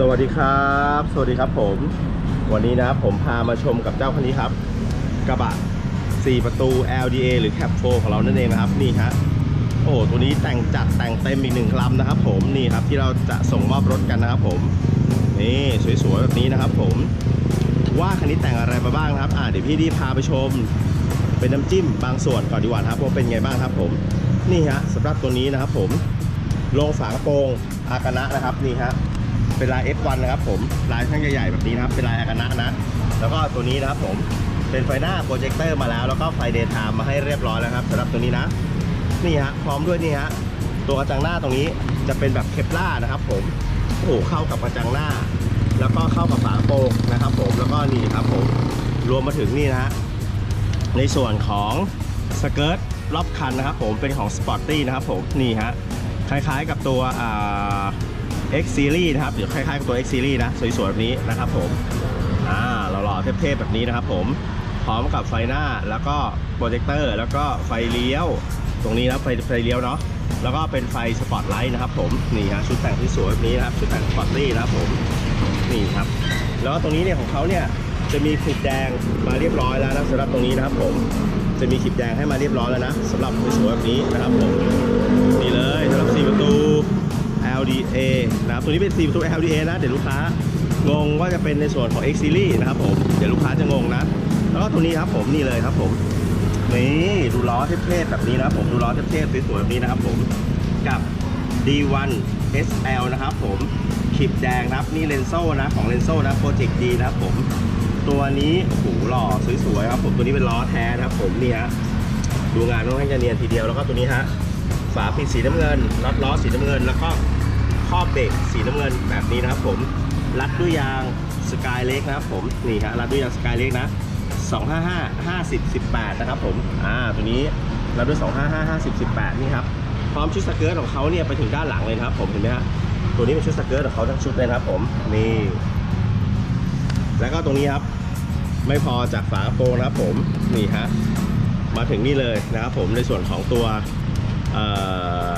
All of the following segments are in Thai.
สวัสดีครับ สวัสดีครับผม วันนี้นะครับผมพามาชมกับเจ้าคันนี้ครับ กระบะ 4 ประตู LDA หรือ Cab 4ของเรานั่นเองนะครับนี่ฮะโอ้ตัวนี้แต่งจัดแต่งเต็มอีกหนึ่งลำนะครับ ผมนี่ครับที่เราจะส่งมอบรถกันนะครับผมนี่สวยๆแบบนี้นะครับ ผมว่าคันนี้แต่งอะไรมาบ้างนะครับอ่าเดี๋ยวพี่ดีพาไปชม เป็นน้ำจิ้มบางส่วนก่อนดีกว่านะครับว่าเป็นไงบ้างครับ ผมนี่ฮะสำหรับตัวนี้นะครับ ผมโลงฝากระโปรงอากานะนะครับนี่ฮะ เป็นลาย F1 นะครับผมลายข้างใหญ่ๆแบบนี้นะครับ เป็นลายอากานะนะ แล้วก็ตัวนี้นะครับผมเป็นไฟหน้าโปรเจคเตอร์มาแล้ว แล้วก็ไฟเดย์ไทม์มาให้เรียบร้อยแล้วครับสำหรับตัวนี้นะนี่ฮะพร้อมด้วยนี่ฮะตัวกระจังหน้าตรงนี้จะเป็นแบบเคปล่านะครับ ผมโอ้โหเข้ากับกระจังหน้า แล้วก็เข้ากับฝาโปรงนะครับ ผมแล้วก็นี่ครับผมรวมมาถึงนี่นะฮะในส่วนของสเกิร์ตรอบคันนะครับ ผมเป็นของ Sporty นะครับผมนี่ฮะคล้ายๆกับตัวอ่า X Series นะครับเดี๋ยวคล้ายๆกับตัว X Series นะ สวยๆแบบนี้นะครับผมอ่าหล่อๆเทพๆแบบนี้นะครับผมพร้อมกับไฟหน้าแล้วก็โปรเจคเตอร์แล้วก็ไฟเลี้ยว ตรงนี้นะไฟไฟเลี้ยวเนาะแล้วก็เป็นไฟสปอตไลท์นะครับผมนี่ฮะชุดแต่งที่สวยแบบนี้นะครับชุดแต่งสปอร์ตี้นะครับผมนี่ครับ แล้วก็ตรงนี้เนี่ยของเขาเนี่ยจะมีขีดแดงมาเรียบร้อยแล้วนะสำหรับตรงนี้นะครับผมจะมีขีดแดงให้มาเรียบร้อยแล้วนะสำหรับสวยๆแบบนี้นะครับผมนี่เลยสำหรับ4ประตู LDA นะครับตัวนี้เป็น4ประตู LDA นะ เดี๋ยวลูกค้างงว่าจะเป็นในส่วนของ X Series นะครับผม เดี๋ยวลูกค้าจะงงนะ แล้วก็ตัวนี้ครับผมนี่เลยครับผมนี่ดูล้อเทพๆแบบนี้นะครับผมดูล้อเทพๆสวยๆแบบนี้นะครับผมกับ D1 SL นะครับผมขีดแดงนะครับนี่เลนโซ่นะของเลนโซ่นะโปรเจกต์ดีนะครับผมตัวนี้โอ้โหหล่อสวยๆครับผมตัวนี้เป็นล้อแท้นะครับผมนี่ฮะดูงานค่อนข้างจะเนียนทีเดียวแล้วก็ตัวนี้ฮะฝาปิดสีน้ำเงินน็อตล้อสีน้ำเงินแล้วก็ รอบเบรกสีน้ำเงินแบบนี้นะครับผมรัดด้วยยางสกายเล็กนะครับผมนี่ฮะรัดด้วยยางสกายเล็กนะ255 50 18 นะครับผมอ่าตัวนี้รัดด้วย 255 50 18 นี่ครับพร้อมชุดสเกิร์ตของเขาเนี่ยไปถึงด้านหลังเลยนะครับผมเห็นไหมฮะตัวนี้เป็นชุดสเกิร์ตของเขาทั้งชุดเลยครับผมนี่แล้วก็ตรงนี้ครับไม่พอจากฝากระโปรงนะครับผมนี่ฮะมาถึงนี่เลยนะครับผมในส่วนของตัวเอ่อ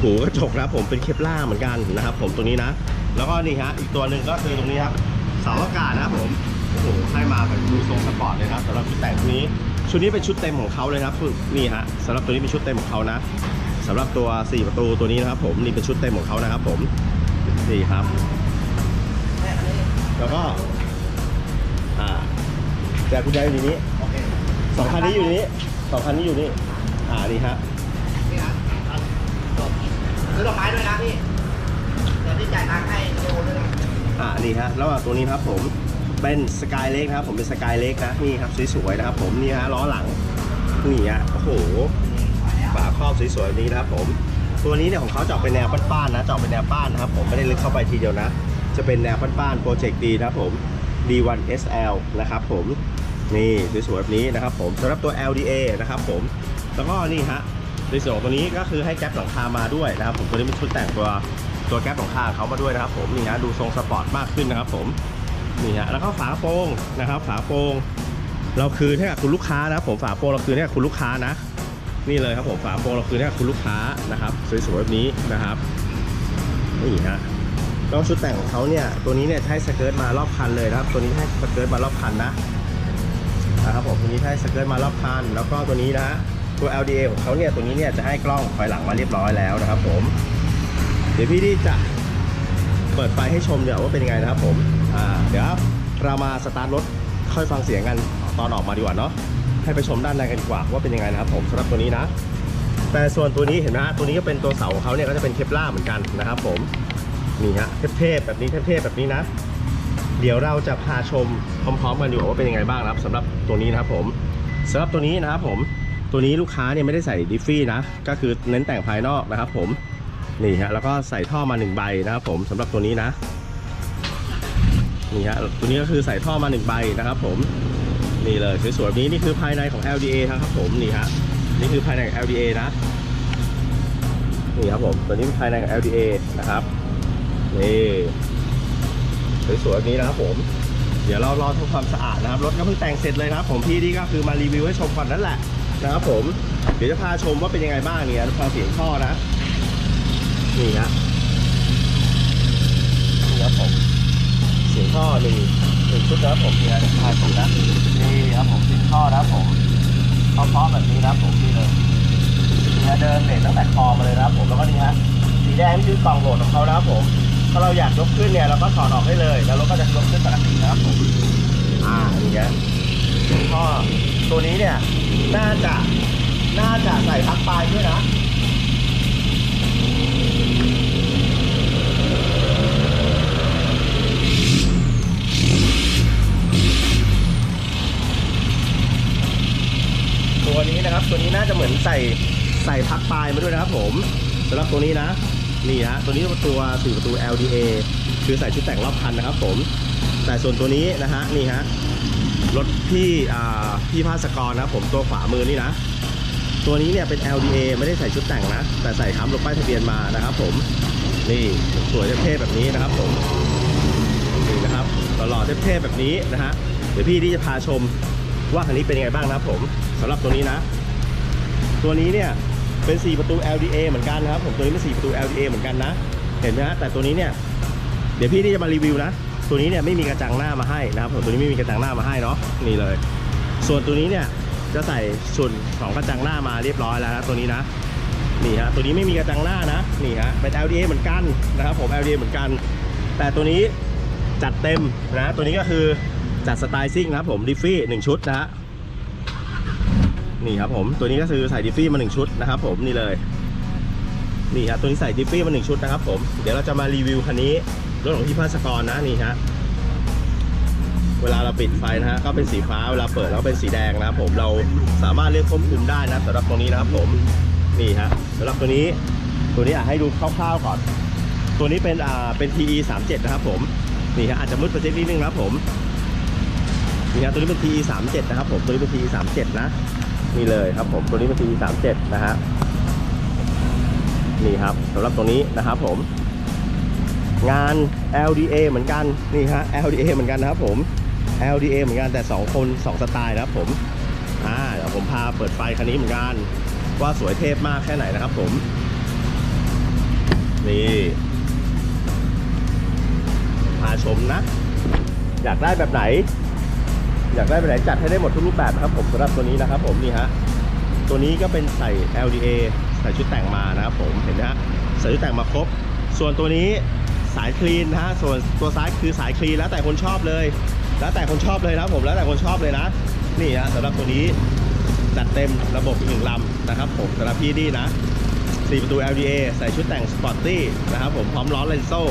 หูกระจกนะครับผมเป็นเคปล่าเหมือนกันนะครับ ผมตัวนี้นะ แล้วก็นี่ฮะอีกตัวหนึ่งก็คือตรงนี้ครับเสาอากาศนะครับผมโอ้โหให้มาแบบดูทรงสปอร์ตเลยนะครับสำหรับชุดแต่งตัวนี้ ชุดนี้เป็นชุดเต็มของเขาเลยนะครับคือนี่ฮะสำหรับตัวนี้เป็นชุดเต็มของเขานะสำหรับตัว 4 ประตูตัวนี้นะครับ ผมนี่เป็นชุดเต็มของเขานะครับ ผมนี่ครับ แล้วก็อ่าแต่กุญแจอยู่ในนี้โอเคสองคันนี้อยู่ในนี้สองคันนี้อยู่นี่อ่านี่ฮะนี่นะจบ ซื้อดอกไม้ด้วยนะพี่ เดี๋ยวพี่จ่ายตังค์ให้โลด้วยนะอ่านี่ฮะแล้วก็ตัวนี้ครับผมเป็นสกายเล็กนะครับ ผมเป็นสกายเล็กนะนี่ครับสวยๆนะครับ ผมนี่ฮะล้อหลังนี่ฮะโอ้โหฝาครอบสวยๆนี้นะครับ ผม ตัวนี้เนี่ยของเขาจะออกเป็นแนวป้านๆนะจะออกเป็นแนวป้านนะครับ ผมไม่ได้ลึกเข้าไปทีเดียวนะ จะเป็นแนวป้านๆโปรเจกต์ดีนะครับผม D1 SL นะครับ ผมนี่สวยๆแบบนี้นะครับ ผมสำหรับตัว LDA นะครับ ผมแล้วก็นี่ฮะ ในส่วนของตัวนี้ก็คือให้แก๊ปหลังคามาด้วยนะครับผมตัวนี้เป็นชุดแต่งตัวตัวแก๊ปหลังคาเขามาด้วยนะครับ ผมนี่ฮะดูทรงสปอร์ตมากขึ้นนะครับ ผมนี่ฮะแล้วก็ฝาโปร่งนะครับ ฝาโปร่งเราคืนให้กับคุณลูกค้านะครับผมฝาโปร่งเราคืนให้กับคุณลูกค้านะ นี่เลยครับผมฝาโปร่งเราคืนให้กับคุณลูกค้านะครับสวยๆแบบนี้นะครับนี่ฮะแล้วชุดแต่งของเขาเนี่ยตัวนี้เนี่ยให้สเกิร์ตมารอบคันเลยนะครับ ตัวนี้ให้สเกิร์ตมารอบคันนะนะครับผมตัวนี้ให้สเกิร์ตมารอบคันแล้วก็ตัวนี้นะฮะ ตัว LDA ของเขาเนี่ยตัวนี้เนี่ยจะให้กล้องถอยหลังมาเรียบร้อยแล้วนะครับผม เดี๋ยวพี่ดีจะเปิดไฟให้ชมเดี๋ยวว่าเป็นยังไงนะครับผมอ่าเดี๋ยวเรามาสตาร์ทรถค่อยฟังเสียงกันตอนออกมาดีกว่าเนาะให้ไปชมด้านในกันดีกว่าว่าเป็นยังไงนะครับผมสำหรับตัวนี้นะ แต่ส่วนตัวนี้เห็นไหมฮะตัวนี้ก็เป็นตัวเสาของเขาเนี่ยก็จะเป็นเคปล่าเหมือนกันนะครับผมนี่ฮะเทพๆแบบนี้เทพๆแบบนี้นะ เดี๋ยวเราจะพาชมพร้อมๆกันดีกว่าว่าเป็นยังไงบ้างนะครับสำหรับตัวนี้นะครับผมสำหรับตัวนี้นะครับผม ตัวนี้ลูกค้าเนี่ยไม่ได้ใส่ดิฟฟี่นะ ก็คือเน้นแต่งภายนอกนะครับผม นี่ฮะ แล้วก็ใส่ท่อมาหนึ่งใบนะครับผมสำหรับตัวนี้นะ นี่ฮะ ตัวนี้ก็คือใส่ท่อมาหนึ่งใบนะครับผม นี่เลยสวยๆนี้นี่คือภายในของ LDA ครับผม นี่ฮะ นี่คือภายในของ LDA นะ นี่ครับผม ตัวนี้เป็นภายในของ LDA นะครับ นี่สวยๆนี้นะครับผมเดี๋ยวเรารอทำความสะอาดนะครับ รถก็เพิ่งแต่งเสร็จเลยนะครับ ผมพี่นี่ก็คือมารีวิวให้ชมก่อนนั่นแหละ นะครับผม เดี๋ยวจะพาชมว่าเป็นยังไงบ้างเนี่ยฟังเสียงท่อนะ นี่ฮะนี่ครับผมเสียงท่อหนึ่งหนึ่งชุดนะครับผมนี่นะทายผมนะนี่ครับผมเสียงท่อนะครับผมเพราะๆแบบนี้นะครับผมนี่เลยนี่ฮะเดินเบรกตั้งแต่คอมาเลยนะครับผมแล้วก็นี่ฮะสีแดงนี่คือกล่องโหลดของเขานะครับผมถ้าเราอยากยกขึ้นเนี่ยเราก็ถอดออกได้เลย แล้วรถก็จะยกขึ้นปกตินะครับผมอ่านี่ฮะเสียงท่อ ตัวนี้เนี่ย น่าจะ น่าจะใส่พักปลายด้วยนะตัวนี้นะครับ ตัวนี้น่าจะเหมือนใส่ใส่พักปลายมาด้วยนะครับผมสำหรับตัวนี้นะ นี่ฮะตัวนี้เป็นตัว4ประตู LDA คือใส่ชุดแต่งรอบคันนะครับผมแต่ส่วนตัวนี้นะฮะนี่ฮะ รถพี่พี่ภาสกรนะผมตัวขวามือนี่นะ ตัวนี้เนี่ยเป็น LDA ไม่ได้ใส่ชุดแต่งนะ แต่ใส่ค้ำลงป้ายทะเบียนมานะครับ ผมนี่สวยเท่แบบนี้นะครับผมนี่นะครับหล่อๆเท่แบบนี้นะฮะเดี๋ยวพี่ที่จะพาชมว่าคันนี้เป็นยังไงบ้างนะครับผมสำหรับตัวนี้นะ ตัวนี้เนี่ยเป็น 4 ประตู LDA เหมือนกันนะครับ ผมตัวนี้เป็น4ประตู LDA เหมือนกันนะ เห็นไหมฮะแต่ตัวนี้เนี่ยเดี๋ยวพี่ที่จะมารีวิวนะ ตัวนี้เนี่ยไม่มีกระจังหน้ามาให้นะครับผมตัวนี้ไม่มีกระจังหน้ามาให้เนาะนี่เลย ส่วนตัวนี้เนี่ยจะใส่ส่วนของกระจังหน้ามาเรียบร้อยแล้วนะตัวนี้นะนี่ฮะตัวนี้ไม่มีกระจังหน้านะนี่ฮะเป็น LDA เหมือนกันนะครับผม LDA เหมือนกัน แต่ตัวนี้จัดเต็มนะตัวนี้ก็คือจัดสไตล์ซิ่งนะครับผมดิฟฟี่หนึ่งชุดนะฮะนี่ครับผมตัวนี้ก็คือใส่ดิฟฟี่มาหนึ่งชุดนะครับผมนี่เลยนี่ฮะตัวนี้ใส่ดิฟฟี่มาหนึ่งชุดนะครับผมเดี๋ยวเราจะมารีวิวคันนี้ รถของพี่ภาสกรนะนี่ฮะเวลาเราปิดไฟนะฮะก็เป็นสีฟ้าเวลาเปิดแล้วก็เป็นสีแดงนะครับผมเราสามารถเลือกควบคุมได้นะสำหรับตรงนี้นะครับผมนี่ฮะสำหรับตัวนี้ตัวนี้อยากให้ดูคร่าวๆก่อน ตัวนี้เป็นอ่าเป็น TE 37นะครับผมนี่ฮะอาจจะมืดไปสักนิดนึงนะครับผมนี่ฮะตัวนี้เป็น TE 37นะครับผมตัวนี้เป็น TE 37นะนี่เลยครับผมตัวนี้เป็น TE 37นะฮะนี่ครับสำหรับตัวนี้นะครับผม งาน LDA เหมือนกันนี่ฮะ LDA เหมือนกันนะครับผม LDA เหมือนกันแต่ 2 คน 2 สไตล์นะครับผมอ่าเดี๋ยวผมพาเปิดไฟคันนี้เหมือนกัน ว่าสวยเทพมากแค่ไหนนะครับผม นี่พาชมนะ อยากได้แบบไหน อยากได้แบบไหนจัดให้ได้หมดทุกรูปแบบนะครับผมสำหรับตัวนี้นะครับผมนี่ฮะตัวนี้ก็เป็นใส่ LDA ใส่ชุดแต่งมานะครับผมเห็นไหมฮะใส่ชุดแต่งมาครบ ส่วนตัวนี้ สายคลีนนะฮะส่วนตัวซ้ายคือสายคลีนแล้วแต่คนชอบเลย แล้วแต่คนชอบเลยนะครับผมแล้วแต่คนชอบเลยนะ นี่ฮะสำหรับตัวนี้จัดเต็มระบบหนึ่งลำนะครับผมสำหรับพี่ดีนะ4ประตู LDA ใส่ชุดแต่งสปอร์ตตี้นะครับผมพร้อมล้อเลนโซ่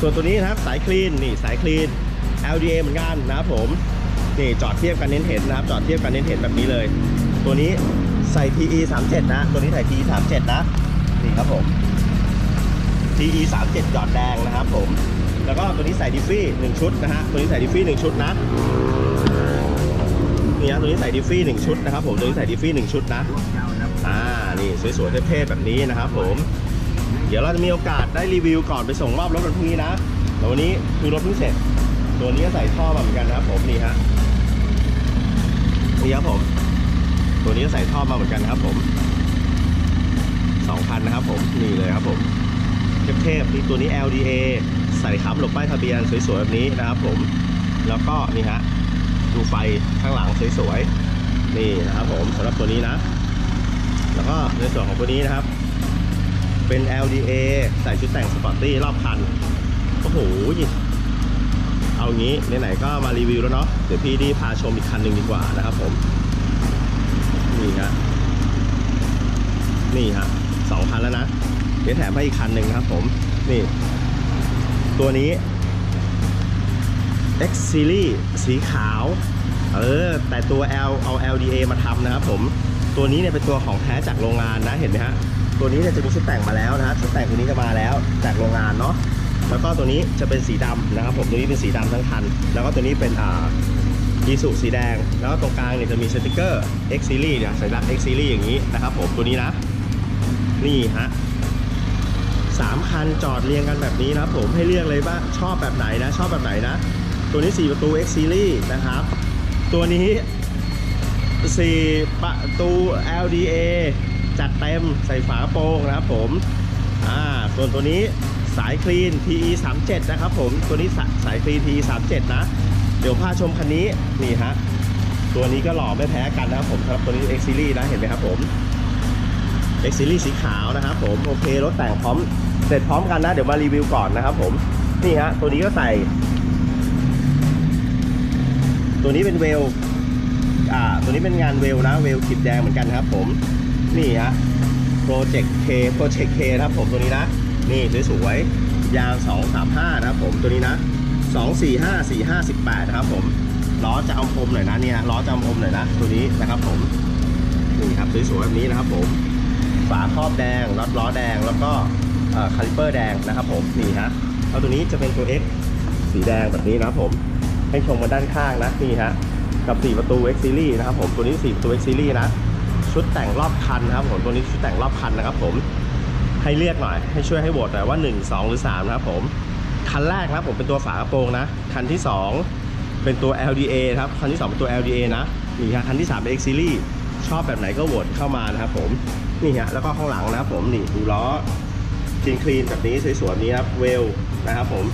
ส่วนตัวนี้นะครับสายคลีนนี่สายคลีน LDA เหมือนกันนะครับผมนี่จอดเทียบกันเน้นเห็นนะครับจอดเทียบกันเน้นเห็นแบบนี้เลย ตัวนี้ใส่ TE 37นะ ตัวนี้ใส่ TE 37นะนี่ครับผม TE 37จอดแดงนะครับผม แล้วก็ตัวนี้ใส่ดิฟฟี่หนึ่งชุดนะฮะ ตัวนี้ใส่ดิฟฟี่หนึ่งชุดนะ นี่ฮะตัวนี้ใส่ดิฟฟี่หนึ่งชุดนะครับผม ตัวนี้ใส่ดิฟฟี่หนึ่งชุดนะ อ่า นี่สวยๆเท่ๆแบบนี้นะครับผม เดี๋ยวเราจะมีโอกาสได้รีวิวก่อนไปส่งมอบรถวันพรุ่งนี้นะ แต่วันนี้คือรถเพิ่งเสร็จ ตัวนี้ก็ใส่ท่อมาเหมือนกันนะครับผมนี่ฮะ นี่ครับผม ตัวนี้ก็ใส่ท่อมาเหมือนกันนะครับผมสองพันนะครับผม นี่เลยครับผม เทพๆนี่ตัวนี้ LDA ใส่ค้ำหลบป้ายทะเบียนสวยๆแบบนี้นะครับผม แล้วก็นี่ฮะดูไฟข้างหลังสวยๆนี่นะครับผมสำหรับตัวนี้นะ แล้วก็ในส่วนของตัวนี้นะครับ เป็น LDA ใส่ชุดแต่งสปอร์ตตี้รอบคันโอ้โหเอางี้ไหนๆก็มารีวิวแล้วเนาะเดี๋ยวพี่ดีพาชมอีกคันหนึ่งดีกว่านะครับผม นี่ฮะนี่ฮะสองคันแล้วนะ เดี๋ยวแถมให้อีกคันหนึ่งครับผมนี่ ตัวนี้ X Series สีขาว เออ แต่ตัว L เอา LDA มาทำนะครับผมตัวนี้เนี่ยเป็นตัวของแท้จากโรงงานนะเห็นไหมฮะตัวนี้เนี่ยจะมีชุดแต่งมาแล้วนะฮะชุดแต่งตัวนี้จะมาแล้วจากโรงงานเนาะแล้วก็ตัวนี้จะเป็นสีดำนะครับผมตัวนี้เป็นสีดำทั้งคัน แล้วก็ตัวนี้เป็นอ่าอีสุสีแดง แล้วก็ตรงกลางเนี่ยจะมีสติกเกอร์ X Series เนี่ยสัญลักษณ์ X Series อย่างนี้นะครับผมตัวนี้นะนี่ฮะ สามคันจอดเรียงกันแบบนี้นะครับผมให้เลือกเลยว่าชอบแบบไหนนะ ชอบแบบไหนนะ ตัวนี้ 4 ประตู X Series นะครับ ตัวนี้ 4 ประตู LDA จัดเต็มใส่ฝากระโปรงนะครับผมอ่าส่วนตัวนี้สายคลีน PE 37นะครับผมตัวนี้สาสายคลีน PE 37นะ เดี๋ยวพาชมคันนี้นี่ฮะตัวนี้ก็หล่อไม่แพ้กันนะครับผมสำหรับตัวนี้ X Series นะเห็นไหมครับผม X Series สีขาวนะครับผมโอเครถแต่งพร้อม เสร็จพร้อมกันนะ เดี๋ยวมารีวิวก่อนนะครับผม นี่ฮะ ตัวนี้ก็ใส่ ตัวนี้เป็นเวล อ่า ตัวนี้เป็นงานเวลนะ เวลขีดแดงเหมือนกันครับผม นี่ฮะ Project K Project K นะครับผมตัวนี้นะ นี่สวยๆ ยาง 235 นะครับผมตัวนี้นะ 245 458นะครับผมล้อจะเอาคมหน่อยนะเนี่ยล้อจะเอาคมหน่อยนะ ตัวนี้นะครับผมนี่ครับสวยๆแบบนี้นะครับผม ฝาครอบแดงน็อตล้อแดงแล้วก็ คาลิเปอร์แดงนะครับผมนี่ฮะแล้วตัวนี้จะเป็นตัว X สีแดงแบบนี้นะครับผมให้ชมมาด้านข้างนะนี่ฮะกับ 4 ประตู X Series นะครับผมตัวนี้ 4 ประตู X Series นะ ชุดแต่งรอบคันนะครับผมตัวนี้ชุดแต่งรอบคันนะครับผมให้เลือกหน่อยให้ช่วยให้โหวตหน่อยว่า 1 2 หรือ 3 นะครับผมคันแรกนะผมเป็นตัวฝากระโปรงนะ คันที่ 2 เป็นตัว LDA ครับคันที่ 2 เป็นตัว LDA นะนี่ฮะคันที่ 3 เป็น X Series ชอบแบบไหนก็โหวตเข้ามานะครับผมนี่ฮะแล้วก็ข้างหลังนะครับผมนี่ดูล้อ คลีนคลีนแบบนี้สวยๆนี้ครับเวลนะครับผม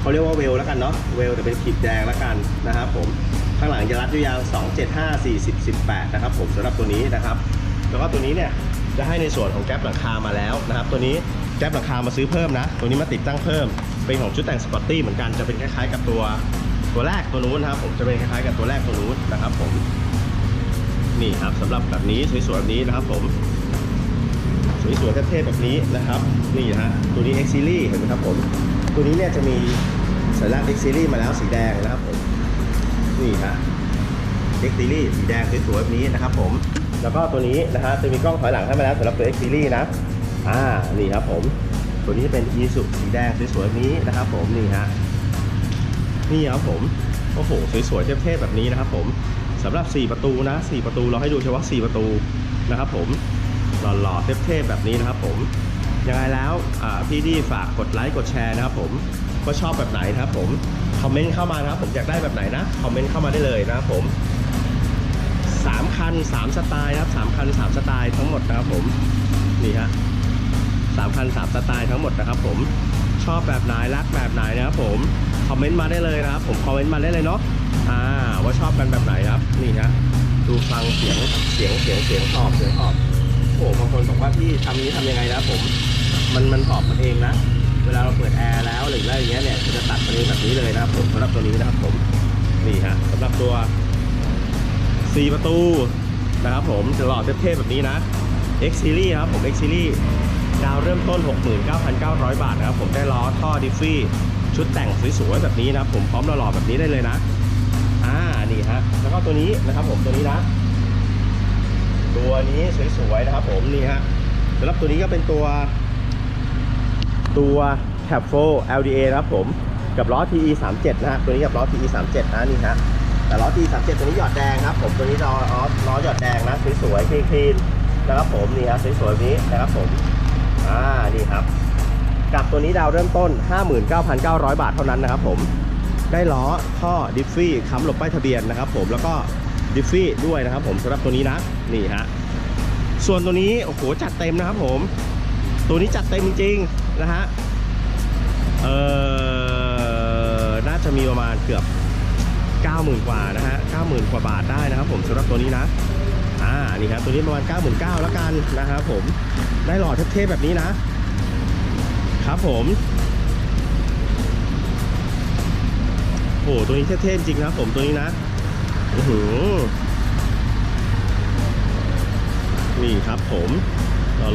เขาเรียกว่าเวลแล้วกันเนาะเวลแต่เป็นขีดแดงแล้วกันนะครับผมข้างหลังจะรัดด้วยยาง 275 40 18 นะครับผมสำหรับตัวนี้นะครับ แล้วก็ตัวนี้เนี่ยจะให้ในส่วนของแก๊ปหลังคามาแล้วนะครับ ตัวนี้แก๊ปหลังคามาซื้อเพิ่มนะ ตัวนี้มาติดตั้งเพิ่ม เป็นของชุดแต่งสปอร์ตี้เหมือนกันจะเป็นคล้ายๆกับตัวตัวแรกตัวนู้นนะครับ ผมจะเป็นคล้ายๆกับตัวแรกตัวนู้นนะครับ ผมนี่ครับสำหรับแบบนี้สวยๆแบบนี้นะครับ ผม สวยๆเท่ๆแบบนี้นะครับ นี่ฮะตัวนี้ X Series เห็นไหมครับผมตัวนี้เนี่ยจะมีสัญลักษณ์ X Series มาแล้วสีแดงนะครับผมนี่ฮะ X Series สีแดงสวยๆแบบนี้นะครับผมแล้วก็ตัวนี้นะฮะจะมีกล้องถอยหลังให้มาแล้วสำหรับตัว X Series นะอ่านี่ครับผมตัวนี้เป็น e s u สีแดงสวยๆแบบนี้นะครับ ผมนี่ฮะนี่ครับผมโอ้โหสวยๆเท่ๆแบบนี้นะครับ ผมสำหรับ 4 ประตูนะ 4 ประตูเราให้ดูเฉพาะ4ประตูนะครับ ผม หล่อๆเท่ๆแบบนี้นะครับผมยังไงแล้วพี่ดีฝากกดไลค์กดแชร์นะครับผมว่าชอบแบบไหนนะครับผมคอมเมนต์เข้ามานะครับผมอยากได้แบบไหนนะคอมเมนต์เข้ามาได้เลยนะครับผมสามคันสามสไตล์นะครับสามคันสามสไตล์ทั้งหมดนะครับผมนี่ฮะสามคันสามสไตล์ทั้งหมดนะครับผมชอบแบบไหนรักแบบไหนนะครับผมคอมเมนต์มาได้เลยนะครับผมคอมเมนต์มาได้เลยเนาะอ่าว่าชอบกันแบบไหนครับนี่ฮะดูฟังเสียงเสียงเสียงเสียงตอบเสียงตอบ โอ้โหบางคนบอกว่าพี่ทำนี้ทำยังไงนะผม มันมันตอบมันเองนะ เวลาเราเปิดแอร์แล้วหรืออะไรอย่างเงี้ยเนี่ยมันจะตัดมันเองแบบนี้เลยนะครับผมสำหรับตัวนี้นะครับผมนี่ฮะสำหรับตัว 4 ประตูนะครับผมจะหล่อเท่ๆแบบนี้นะ X Series ครับผม X Series ดาวเริ่มต้น 69,900 บาทนะครับผมได้ล้อท่อดิฟฟี่ชุดแต่งสวยๆแบบนี้นะครับผมพร้อมหล่อๆแบบนี้ได้เลยนะอ่านี่ฮะแล้วก็ตัวนี้นะครับผมตัวนี้นะ ตัวนี้สวยๆนะครับผมนี่ฮะสำหรับตัวนี้ก็เป็นตัวตัว c a p 4 LDA นะครับผมกับล้อ TE 37นะฮะตัวนี้กับล้อ TE 37นะนี่ฮะแต่ล้อ TE 37ตัวนี้หยอดแดงครับผมตัวนี้ล้อล้อล้อหยอดแดงนะสวยๆคลีนๆนะครับผมนี่ฮะสวยๆแบบนี้นะครับผมอ่านี่ครับ กับตัวนี้ดาวเริ่มต้น 59,900 บาทเท่านั้นนะครับผมได้ล้อท่อดิฟฟี่ค้ำหลบป้ายทะเบียนนะครับผมแล้วก็ ดิฟฟี่ด้วยนะครับผมสำหรับตัวนี้นะนี่ฮะส่วนตัวนี้โอ้โหจัดเต็มนะครับผม ตัวนี้จัดเต็มจริงๆนะฮะเออน่าจะมีประมาณเกือบ 90,000 กว่านะฮะ90,000 กว่าบาทได้นะครับผมสำหรับตัวนี้นะอ่านี่ครับตัวนี้ประมาณ 99,000แล้วกันนะครับผมได้หล่อเท่ๆแบบนี้นะครับผมโอ้โหตัวนี้เท่ๆจริงนะครับผมตัวนี้นะ นี่ครับผม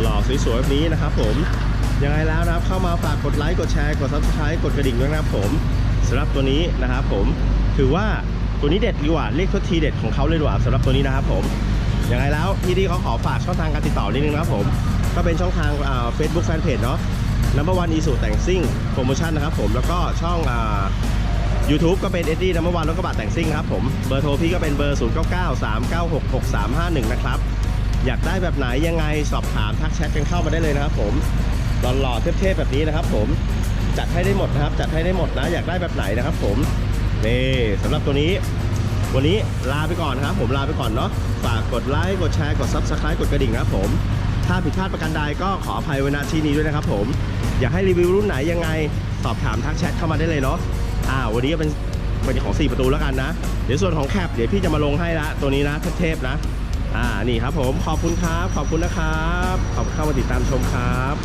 หล่อๆสวยๆแบบนี้นะครับผมยังไงแล้วนะครับเข้ามาฝากกดไลค์กดแชร์กด subscribe กดกระดิ่งด้วยนะครับผมสำหรับตัวนี้นะครับผมถือว่าตัวนี้เด็ดดีกว่าเรียกทดทีเด็ดของเขาเลยดีกว่าสำหรับตัวนี้นะครับผมยังไงแล้วพี่ดีเขาขอฝากช่องทางการติดต่อนิดนึงนะครับผมก็เป็นช่องทางเฟซบุ๊กแฟนเพจเนาะ number one อีสุแต่งซิ่งโปรโมชั่นนะครับผมแล้วก็ช่องอ่า YouTube ก็เป็นเอ็ดดี้นัมเบอร์วันรถกระบะแต่งซิ่งครับผม เบอร์โทรพี่ก็เป็นเบอร์ 0 9 9 3 9 6 6 3 5 1 นะครับ อยากได้แบบไหนยังไงสอบถามทักแชทกันเข้ามาได้เลยนะครับผมหล่อๆเทพๆแบบนี้นะครับผมจัดให้ได้หมดนะครับ จัดให้ได้หมดนะ อยากได้แบบไหนนะครับผมนี่สำหรับตัวนี้ วันนี้ลาไปก่อนครับ ผมลาไปก่อนเนาะฝากกดไลค์กดแชร์กด Subscribe กดกระดิ่งนะครับผม ถ้าผิดพลาดประการใดก็ขออภัยไว้ณที่นี้ด้วยนะครับผม อยากให้รีวิวรุ่นไหนยังไงสอบถามทักแชทเข้ามาได้เลยเนาะ อ่าวันนี้ก็เป็นเป็นของ 4 ประตูแล้วกันนะ เดี๋ยวส่วนของแคปเดี๋ยวพี่จะมาลงให้ละตัวนี้นะเทพๆนะ อ่านี่ครับผมขอบคุณครับ ขอบคุณนะครับ ขอบคุณเข้ามาติดตามชมครับ